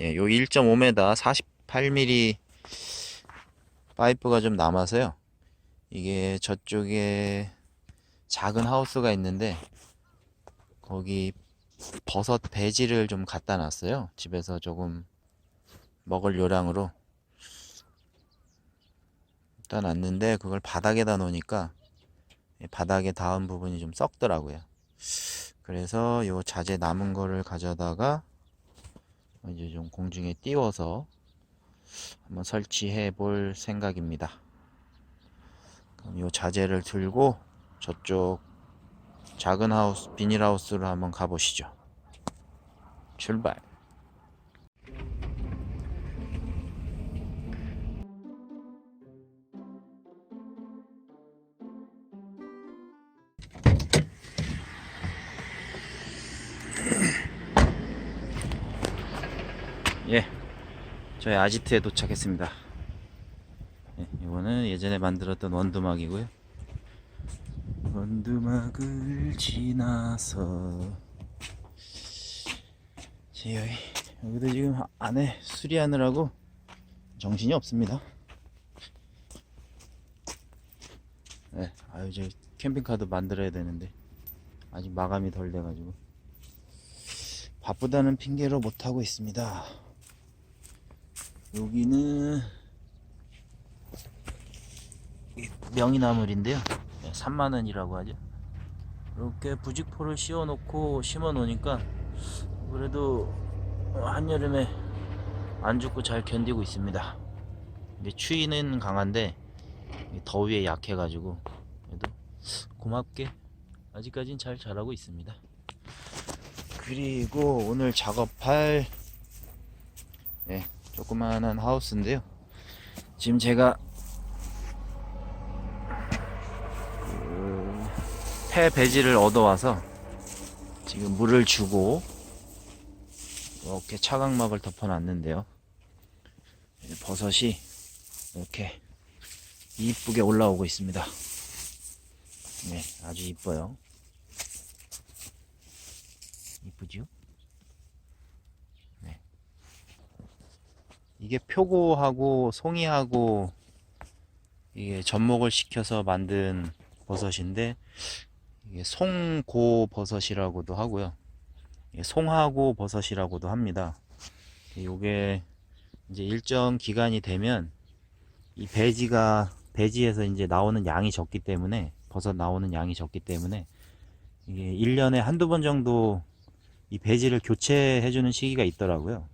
예, 요 1.5m 48mm 파이프가 좀 남아서요. 이게 저쪽에 작은 하우스가 있는데 거기 버섯 배지를 좀 갖다 놨어요. 집에서 조금 먹을 요량으로 갖다 놨는데 그걸 바닥에다 놓으니까 이 바닥에 닿은 부분이 좀 썩더라고요. 그래서 요 자재 남은 거를 가져다가 이제 좀 공중에 띄워서 한번 설치해 볼 생각입니다. 그럼 요 자재를 들고 저쪽 작은 하우스, 비닐하우스로 한번 가보시죠. 출발. 예, 저희 아지트에 도착했습니다. 예, 이거는 예전에 만들었던 원두막이고요. 원두막을 지나서 제 여기 여기도 지금 안에 수리하느라고 정신이 없습니다. 네, 아유 이제 캠핑카도 만들어야 되는데 아직 마감이 덜 돼가지고 바쁘다는 핑계로 못 하고 있습니다. 여기는 명이나물인데요. 3만원이라고 하죠. 이렇게 부직포를 씌워 놓고 심어 놓으니까 그래도 한여름에 안 죽고 잘 견디고 있습니다. 근데 추위는 강한데 더위에 약해 가지고 그래도 고맙게 아직까진 잘 자라고 있습니다. 그리고 오늘 작업할 예, 조그만한 하우스인데요. 지금 제가 그 폐 배지를 얻어와서 지금 물을 주고 이렇게 차광막을 덮어놨는데요. 버섯이 이렇게 이쁘게 올라오고 있습니다. 네, 아주 이뻐요. 이쁘죠? 이게 표고하고 송이하고 이게 접목을 시켜서 만든 버섯인데 이게 송고 버섯이라고도 하고요. 송하고 버섯이라고도 합니다. 요게 이제 일정 기간이 되면 이 배지가 배지에서 이제 나오는 양이 적기 때문에 버섯 나오는 양이 적기 때문에 이게 1년에 한두 번 정도 이 배지를 교체해 주는 시기가 있더라고요.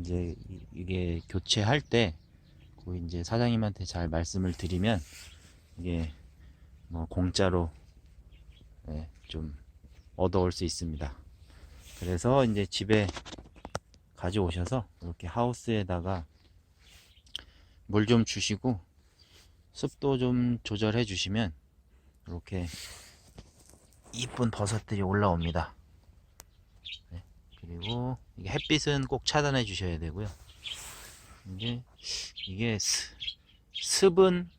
이제 이- 이게 교체할 때 그 이제 사장님한테 잘 말씀을 드리면 이게 뭐 공짜로 예, 좀 얻어올 수 있습니다. 그래서 이제 집에 가져오셔서 이렇게 하우스에다가 물 좀 주시고 습도 좀 조절해 주시면 이렇게 이쁜 버섯들이 올라옵니다. 네, 그리고 이게 햇빛은 꼭 차단해 주셔야 되고요. 이게 이게 습, 습은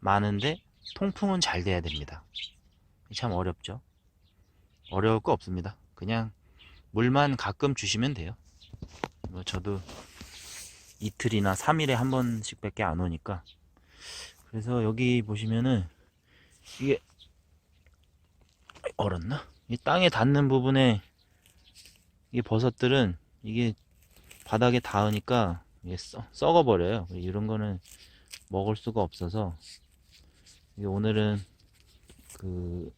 많은데 통풍은 잘 돼야 됩니다. 참 어렵죠. 어려울 거 없습니다. 그냥 물만 가끔 주시면 돼요. 뭐 저도 이틀이나 3일에 한 번씩 밖에 안 오니까. 그래서 여기 보시면은 이게 얼었나? 이 땅에 닿는 부분에 이 버섯들은 이게 바닥에 닿으니까 이게 썩, 썩어 버려요. 이런 거는 먹을 수가 없어서 오늘은 그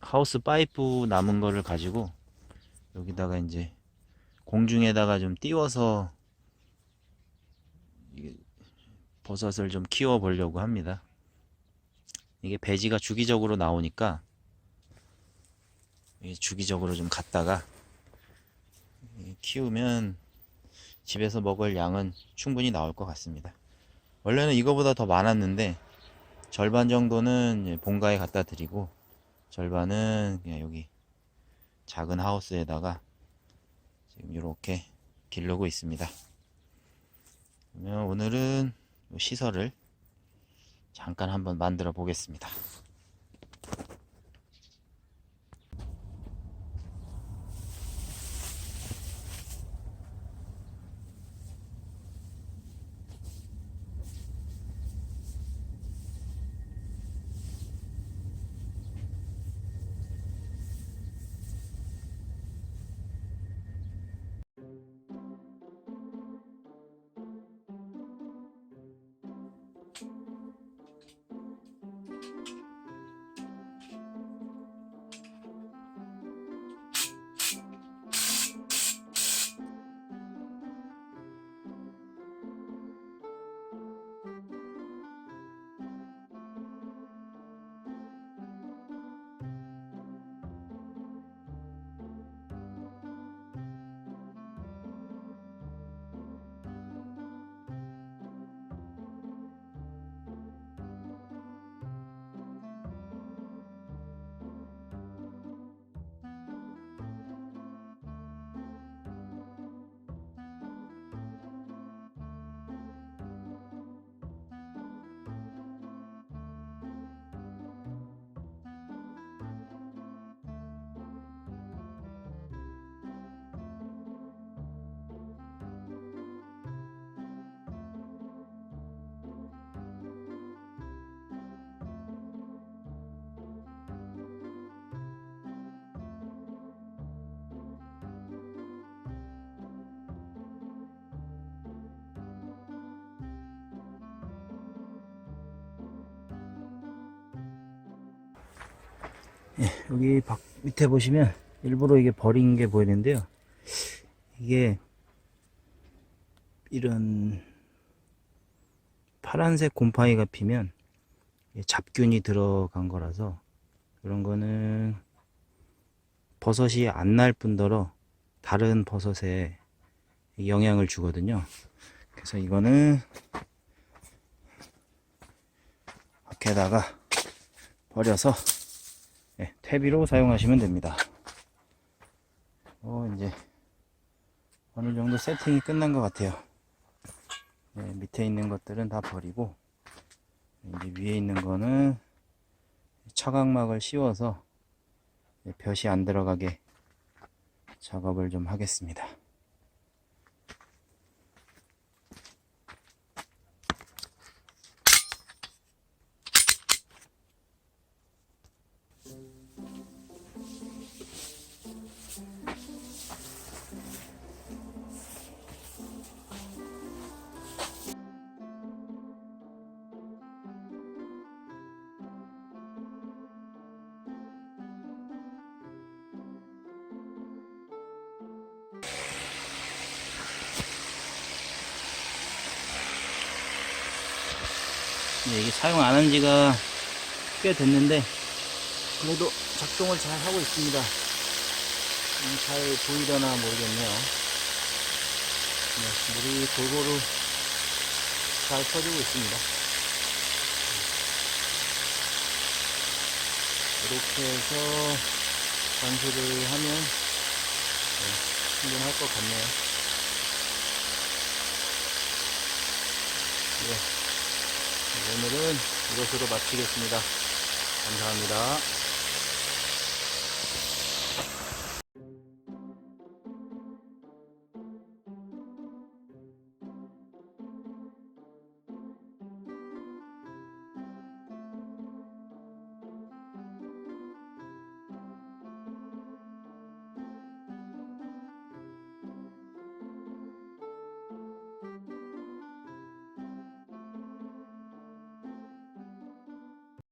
하우스 파이프 남은 거를 가지고 여기다가 이제 공중에다가 좀 띄워서 버섯을 좀 키워 보려고 합니다. 이게 배지가 주기적으로 나오니까 주기적으로 좀 갖다가 이 키우면 집에서 먹을 양은 충분히 나올 것 같습니다. 원래는 이거보다 더 많았는데 절반 정도는 본가에 갖다 드리고 절반은 그냥 여기 작은 하우스에다가 지금 이렇게 기르고 있습니다. 그러면 오늘은 이 시설을 잠깐 한번 만들어 보겠습니다. 예, 여기 밖, 밑에 보시면 일부러 이게 버린 게 보이는데요. 이게 이런 파란색 곰팡이가 피면 잡균이 들어간 거라서 이런 거는 버섯이 안 날 뿐더러 다른 버섯에 영향을 주거든요. 그래서 이거는 밖에다가 버려서 예, 퇴비로 사용하시면 됩니다. 어, 이제 어느 정도 세팅이 끝난 것 같아요. 예, 밑에 있는 것들은 다 버리고 이제 위에 있는 거는 차각막을 씌워서 예, 볕이 안 들어가게 작업을 좀 하겠습니다. 이게 사용 안 한 지가 꽤 됐는데 그래도 작동을 잘 하고 있습니다. 음, 잘 보이려나 모르겠네요. 네, 물이 골고루 잘 퍼지고 있습니다. 이렇게 해서 관수를 하면 네, 충분할 것 같네요. 네. 오늘은 이것으로 마치겠습니다. 감사합니다.